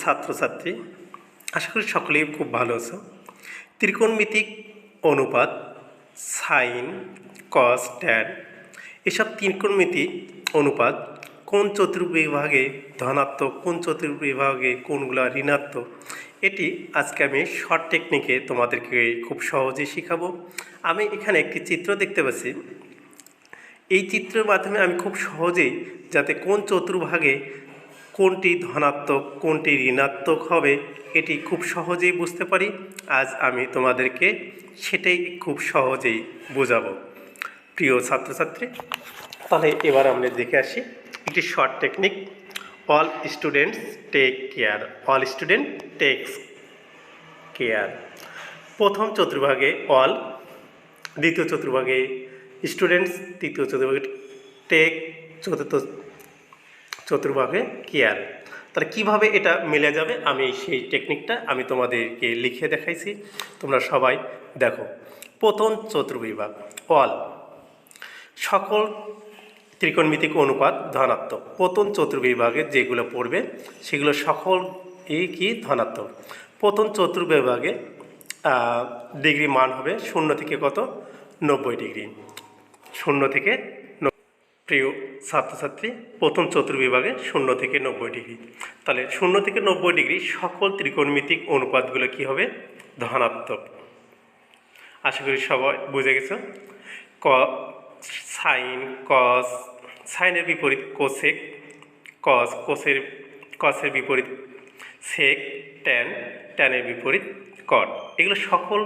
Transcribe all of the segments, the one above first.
ছাত্রছাত্রী, আশা করি সকলেই খুব ভালো আছো। ত্রিকোণমিতিক অনুপাত, সাইন, কস, ট্যান, এসব ত্রিকোণমিতিক অনুপাত কোন চতুর্বিভাগে ধনাত্মক, কোন চতুর্বিভাগে কোনগুলো ঋণাত্মক, এটি আজকে আমি শর্ট টেকনিকে তোমাদেরকে খুব সহজেই শেখাবো। আমি এখানে একটি চিত্র দেখতে পাচ্ছি। এই চিত্রের মাধ্যমে আমি খুব সহজেই যাতে কোন চতুর্ভাগে কোনটি ধনাত্মক, কোনটি ঋণাত্মক হবে, এটি খুব সহজেই বুঝতে পারি। আজ আমি তোমাদেরকে সেটাই খুব সহজেই বোঝাবো। প্রিয় ছাত্রছাত্রী, তাহলে এবার আমরা দেখে আসি একটি short technique all students take care all student takes care প্রথম চতুর্ভাগে অল দ্বিতীয় চতুর্ভাগে স্টুডেন্টস তৃতীয় চতুর্ভাগে টেক চতুর্থ চতুর্ভাগে কেয়ার তাহলে কীভাবে এটা মিলে যাবে? আমি সেই টেকনিকটা আমি তোমাদেরকে লিখে দেখাইছি। তোমরা সবাই দেখো। প্রথম চতুর্বিভাগ, অল। সকল ত্রিকোণমিতিক অনুপাত ধনাত্মক। প্রথম চতুর্বিভাগে যেগুলো পড়বে, সেগুলো সকল এই কি? ধনাত্মক। প্রথম চতুর্বিভাগে ডিগ্রি মান হবে শূন্য থেকে কত? নব্বই ডিগ্রি। শূন্য থেকে প্রিয় ছাত্রছাত্রী, প্রথম চতুর্বিভাগে শূন্য থেকে নব্বই ডিগ্রি। তাহলে শূন্য থেকে নব্বই ডিগ্রি সকল ত্রিকোণমিতিক অনুপাতগুলো কি হবে? ধনাত্মক। আশা করি সবাই বুঝে গেছো? ক, সাইন, কস, সাইনের বিপরীত কোসেক, কস, কোসের, কসের বিপরীত সেক, ট্যান, ট্যানের বিপরীত কট। এগুলো সকল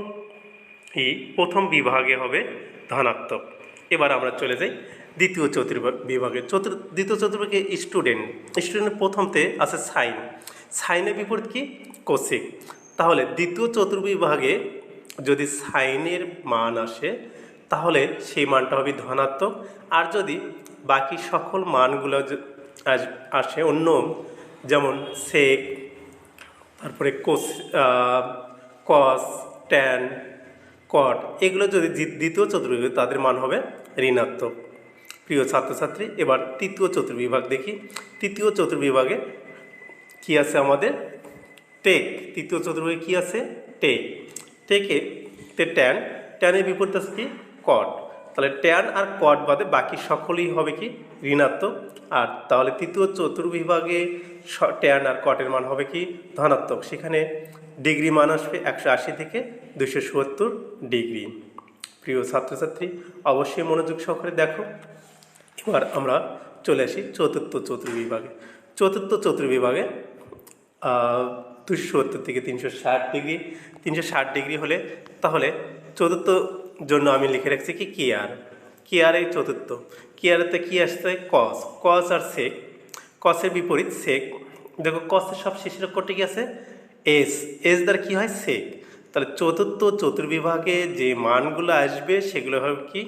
ই প্রথম বিভাগে হবে ধনাত্মক। এবার আমরা চলে যাই দ্বিতীয় চতুর্ভাগ বিভাগে। চতুর দ্বিতীয় চতুর্ভাগে স্টুডেন্ট স্টুডেন্টের প্রথমতে আছে সাইন। সাইনের বিপরীত কি? কোসেক। তাহলে দ্বিতীয় চতুর্বিভাগে যদি সাইনের মান আসে, তাহলে সেই মানটা হবে ধনাত্মক। আর যদি বাকি সকল মানগুলো আস- অন্য, যেমন সেক তারপরে কোস কস ট্যান কট এগুলো যদি দ্বি- দ্বিতীয় চতুর্বিভাগ তাদের মান হবে ঋণাত্মক। প্রিয় ছাত্রছাত্রী, এবার তৃতীয় চতুর্বিভাগ দেখি। তৃতীয় চতুর্বিভাগে কি আছে আমাদের? টেক। তৃতীয় চতুর্ভাগে কি আছে? টেক। টেকে তে ট্যান। ট্যানের বিপরীত আছে কি? কট। তাহলে ট্যান আর কট বাদে বাকি সকলেই হবে কি? ঋণাত্মক। আর তাহলে তৃতীয় চতুর্বিভাগে ট্যান আর কটের মান হবে কি? ধনাত্মক। সেখানে ডিগ্রি মান আসবে একশো আশি থেকে দুশো সত্তর ডিগ্রি। প্রিয় ছাত্রছাত্রী, অবশ্যই মনোযোগ সহকারে দেখো। এবার আমরা চলে আসি চতুর্থ চতুর্বিভাগে চতুর্থ চতুর্বিভাগে দুশো সত্তর থেকে তিনশো ষাট ডিগ্রি। তিনশো ষাট ডিগ্রি হলে তাহলে চতুর্থ জন্য আমি লিখে রাখছি কি কেয়ার এই চতুর্থ? কে কেয়ারেতে কি আসছে? কস কস আর সেক কসের বিপরীত সেক দেখো কসের সব শেষের অক্ষরটি কি আছে? এস এস দ্বারা কী হয়? সেক তাহলে চতুর্থ চতুর্বিভাগে যে মানগুলো আসবে সেগুলো হবে কি?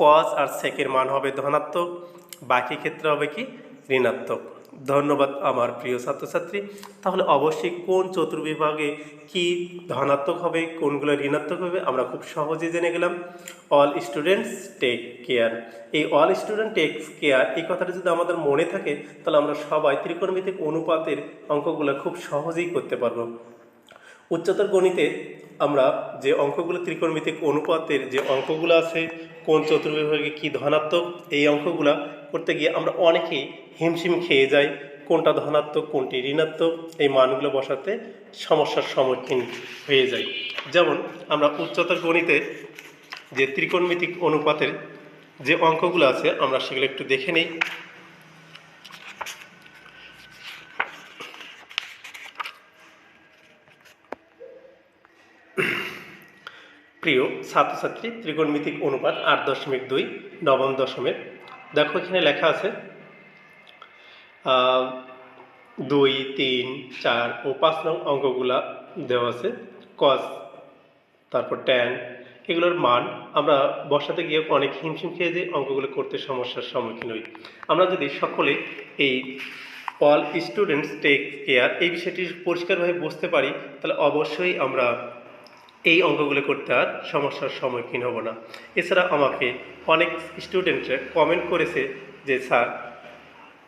কস আর সেকের মান হবে ধনাত্মক, বাকি ক্ষেত্রে হবে কি ঋণাত্মক। ধন্যবাদ আমার প্রিয় ছাত্রছাত্রী। তাহলে অবশ্যই কোন চতুর্বিভাগে কি ধনাত্মক হবে, কোনগুলো ঋণাত্মক হবে, আমরা খুব সহজে জেনে গেলাম। অল স্টুডেন্টস টেক কেয়ার এই অল স্টুডেন্ট টেক্স কেয়ার এই কথাটা যদি আমাদের মনে থাকে, তাহলে আমরা সবাই ত্রিকোণমিতিক অনুপাতের অঙ্কগুলো খুব সহজেই করতে পারব। উচ্চতর গণিতে আমরা যে অঙ্কগুলো ত্রিকোণমিতিক অনুপাতের যে অঙ্কগুলো আছে, কোন চতুর্বিভাগে কি ধনাত্মক, এই অঙ্কগুলো করতে গিয়ে আমরা অনেকেই হিমশিম খেয়ে যাই, কোনটা ধনাত্মক, কোনটি ঋণাত্মক, এই মানগুলো বসাতে সমস্যার সম্মুখীন হয়ে যাই। যেমন আমরা উচ্চতর গণিতে যে ত্রিকোণমিতিক অনুপাতের যে অঙ্কগুলো আছে, আমরা সেগুলো একটু দেখে নিই। প্রিয় ছাত্রছাত্রী, ত্রিকোণমিতিক অনুপাত আট দশমিক দুই, নবম দশমের দেখো এখানে লেখা আছে দুই, তিন, চার ও পাঁচ নং অঙ্কগুলা দেওয়া আছে কস তারপর ট্যান এগুলোর মান আমরা বসাতে গিয়ে অনেক হিমশিম খেয়ে যে অঙ্কগুলো করতে সমস্যার সম্মুখীন হই। আমরা যদি সকলে এই অল স্টুডেন্টস টেক কেয়ার এই বিষয়টি পরিষ্কারভাবে বুঝতে পারি, তাহলে অবশ্যই আমরা এই অঙ্কগুলো করতে আর সমস্যার সম্মুখীন হব না। এছাড়া আমাকে অনেক স্টুডেন্টরা কমেন্ট করেছে যে, স্যার,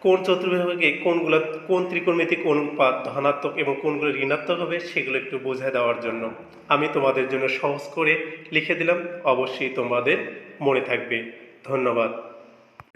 কোন চতুর্ভাগে কোনগুলো, কোন ত্রিকোণমিতিক অনুপাত ধনাত্মক এবং কোনগুলো ঋণাত্মক হবে সেগুলো একটু বোঝায় দেওয়ার জন্য। আমি তোমাদের জন্য সহজ করে লিখে দিলাম। অবশ্যই তোমাদের মনে থাকবে। ধন্যবাদ।